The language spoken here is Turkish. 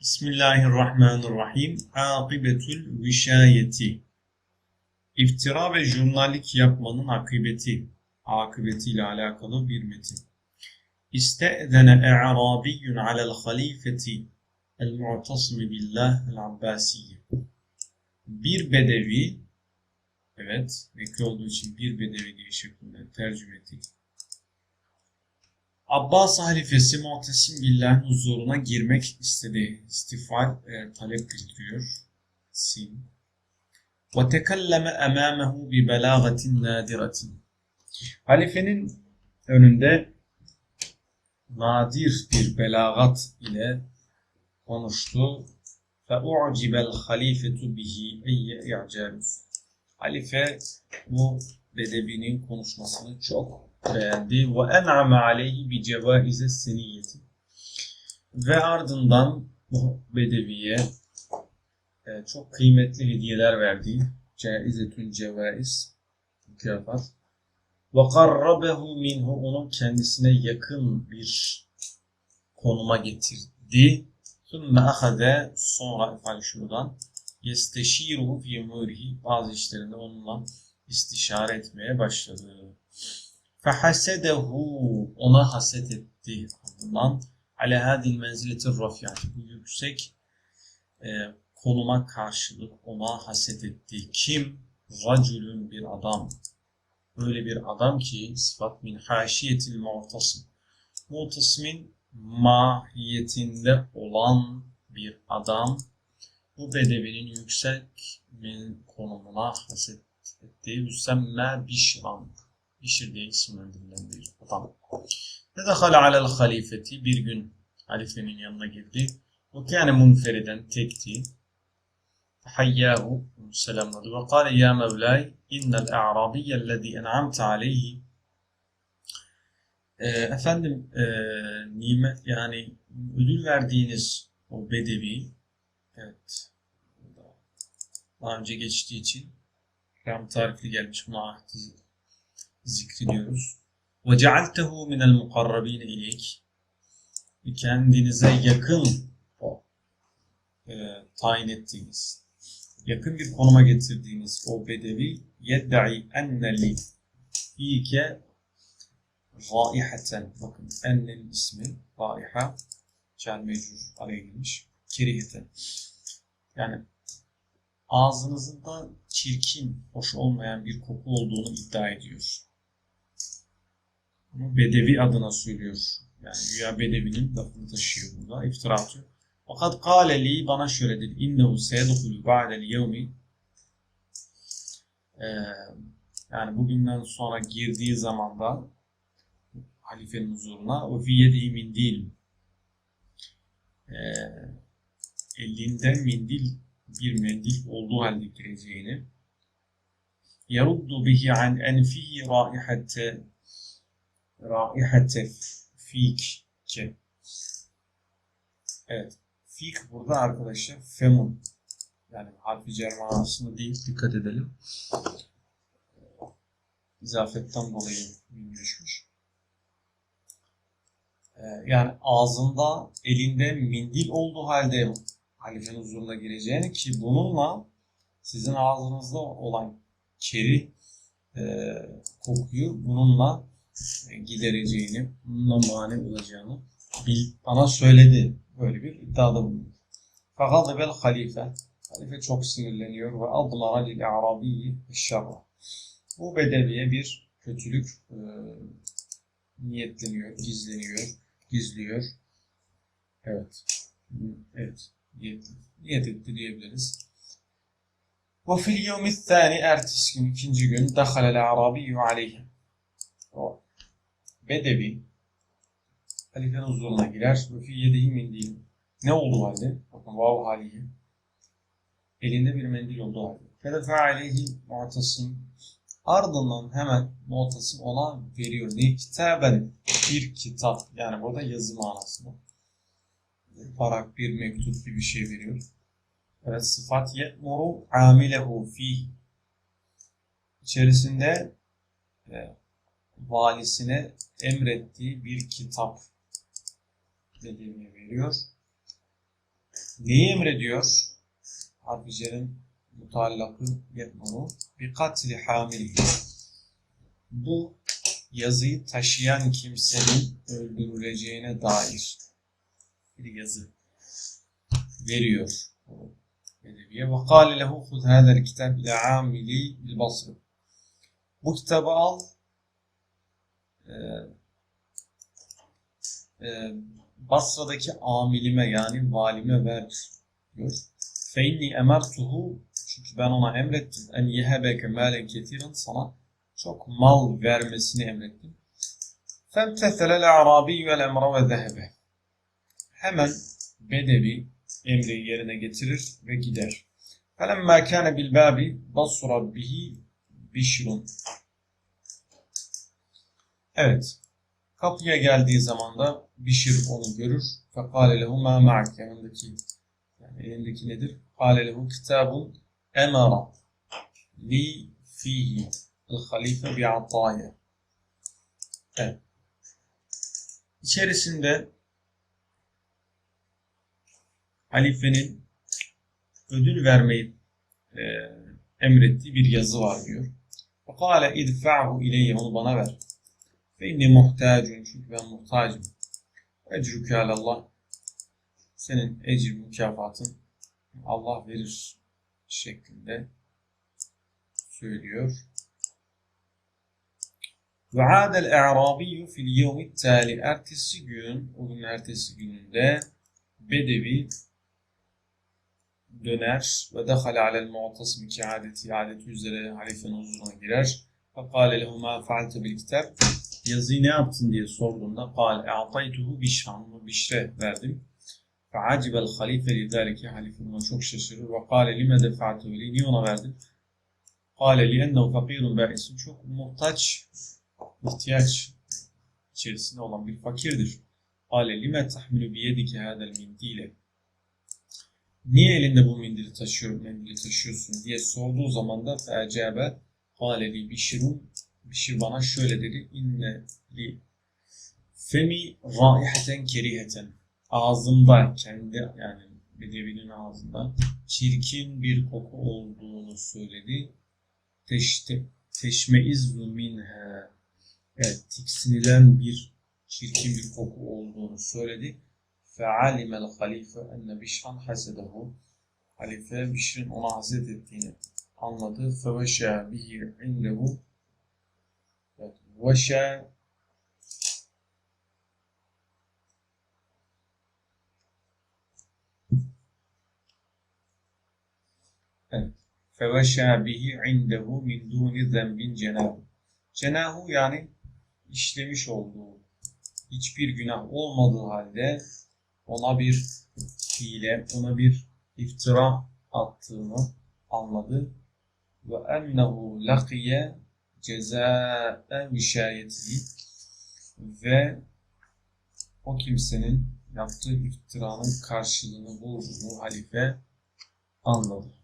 Bismillahirrahmanirrahim. Akibetül vişayeti. İftira ve jurnallik yapmanın akıbeti. Akıbetiyle alakalı bir metin. İste'zene e'rabiyyun alel halifeti el-mu'tasimi billah el-abbasiyye. Bir bedevi, evet, ekli olduğu için bir bedevi diye şeklinde tercüme ettik. Abbas halifesi Mu'tesim Billah'ın huzuruna girmek istedi. İstifal e, talep getiriyor. Sin. Emâmehu bi belâgatin nâdiratin. Halifenin önünde nadir bir belagat ile konuştu. U'cibel halifetu bihi eyye i'cabus. Halife bu bedevinin konuşmasını çok beğendi. Ve en'ame aleyhi bi cevaize seniyeti. Ve ardından bu bedeviye e, çok kıymetli hediyeler verdi. Caizetün cevaiz mükafat. Ve karrabehu minhu onun kendisine yakın bir konuma getirdi. Sümme ahade sonra efendim şuradan yesteşiruhu fi bazı işlerinde onunla istişare etmeye başladı. Fehasedehu ona haset etti ardından ale hadil menzileti rafiyat bu yüksek e, konuma karşılık ona haset etti. Kim? Racülün bir adam. Öyle bir adam ki sıfat min haşiyetil mu'tasim. Mu'tasimin mahiyetinde olan bir adam bu bedevinin yüksek konumuna haset etti. Yüsemme bişran. Bişir diye isimlendirilen bir adam. Ne dehale alel halifeti bir gün halifenin yanına girdi. O kâne munferiden tekti. Hayyahu selamladı ve kâle ya Mevlay innel a'rabiyyellezî en'amte aleyhi e, efendim e, nimet yani ödül verdiğiniz o bedevi evet daha önce geçtiği için ram tarifli gelmiş buna ahdi zikrediyoruz. Cealtehu minel mukarrabine ileyk kendinize yakın o e, tayin ettiğiniz yakın bir konuma getirdiğiniz o bedevi yedda'i enneli fike raihaten bakın ennenin ismi raiha çel mecrur araya girmiş keriheten yani ağzınızda çirkin, hoş olmayan bir koku olduğunu iddia ediyor. Bunu Bedevi adına söylüyor. Yani güya Bedevi'nin lafını taşıyor burada. İftira atıyor. Fakat kâle li bana şöyle dedi. İnnehu seyedhulü ba'del yevmi ee, yani bugünden sonra girdiği zamanda halifenin huzuruna o fi yedihi ee, elinde mindil bir mendil olduğu halde gireceğini yaruddu bihi an enfihi raihate raihate fikçe evet fik burada arkadaşlar femun. Yani harfi cer manasında değil. Dikkat edelim. İzafetten dolayı düşmüş. Yani ağzında elinde mindil olduğu halde halifenin huzuruna gireceğini ki bununla sizin ağzınızda olan keri e, kokuyu bununla gidereceğini, bununla mani olacağını bil, bana söyledi. Böyle bir iddiada bulundu. Fakat bel halife, halife çok sinirleniyor ve adlara lil a'rabiyyi şerra. Bu bedeviye bir kötülük e, niyetleniyor, gizleniyor, gizliyor. Evet. Evet niyet, niyet etti diyebiliriz. Ve fil yevmi thani ertesi gün, ikinci gün dakhalel arabiyyü aleyhi. O bedevi halifenin huzuruna girer ve fi yedehi mendil. Ne oldu halde? Bakın vav halihi. Elinde bir mendil oldu halde. Fedefe aleyhi mu'tasım. Ardından hemen mu'tasım ona veriyor. Ne? Kitaben. Bir kitap. Yani burada yazı manasında parak bir mektup gibi bir şey veriyor. Evet, sıfat ye'muru amilehu fi içerisinde e, valisine emrettiği bir kitap dediğini veriyor. Neyi emrediyor? Harfi cerin mutallakı yetmanu. Bir katli hamil. Bu yazıyı taşıyan kimsenin öldürüleceğine dair bir yazı veriyor. Bedeviye. Ve kâle lehu hâzel kitab ile amili bil basri. Bu kitabı al e, e, Basra'daki amilime yani valime ver diyor. Fe inni emertuhu çünkü ben ona emrettim. En yehebeke mâlen ketiren sana çok mal vermesini emrettim. Femtethele arabiyyel emre ve zehebe. Hemen Bedevi emri yerine getirir ve gider. Felemma kâne bil bâbi basura bihi bişrun. Evet. Kapıya geldiği zaman da Bişir onu görür. Fekâle lehu mâ ma'ak. Yanındaki, yani elindeki nedir? Kâle lehu kitabun emara li fihi el halife bi'atâye. Evet. İçerisinde halifenin ödül vermeyi e, emrettiği bir yazı var diyor. Fakale idfa'hu ileyye onu bana ver. Ve inni muhtacun çünkü ben muhtacım. Ecrüke alallah. Senin ecir mükafatın Allah verir şeklinde söylüyor. Ve adel e'rabiyyü fil yevmi tali. Ertesi gün, o gün ertesi gününde Bedevi döner ve dehale alel mu'tasim ki adeti, adeti üzere halifenin huzuruna girer. Fekale lehu ma faalte bil kitab. Yazıyı ne yaptın diye sorduğunda kal e'ataytuhu bişran bişre verdim. Fe'acibel halife lidâlike halife buna çok şaşırır kâle lime defa'tuhu li niye ona verdin? Li ennehu fakirun bâisun çok muhtaç ihtiyaç içerisinde olan bir fakirdir. Kâle lime tahmilu biyedike hâdel mindile niye elinde bu mendili taşıyor, mendili taşıyorsun diye sorduğu zaman da fe'acabe kâle li bişirun Bişir bana şöyle dedi. İnne li femi raiheten keriheten. Ağzımda kendi yani Bedevi'nin ağzında çirkin bir koku olduğunu söyledi. Teşte, teşmeizzu minhe. Evet, tiksinilen bir çirkin bir koku olduğunu söyledi. Fealimel halife enne bişran hasedehu. Halife Bişir'in ona haset ettiğini anladı. Feveşe bihi indehu Vaşa Evet. Feveşâ bihi indehu min dûni zembin cenahu. Cenahu yani işlemiş olduğu hiçbir günah olmadığı halde ona bir hile, ona bir iftira attığını anladı. Ve ennehu lakiye cezaen vişayetihi ve o kimsenin yaptığı iftiranın karşılığını bulduğunu halife anladı.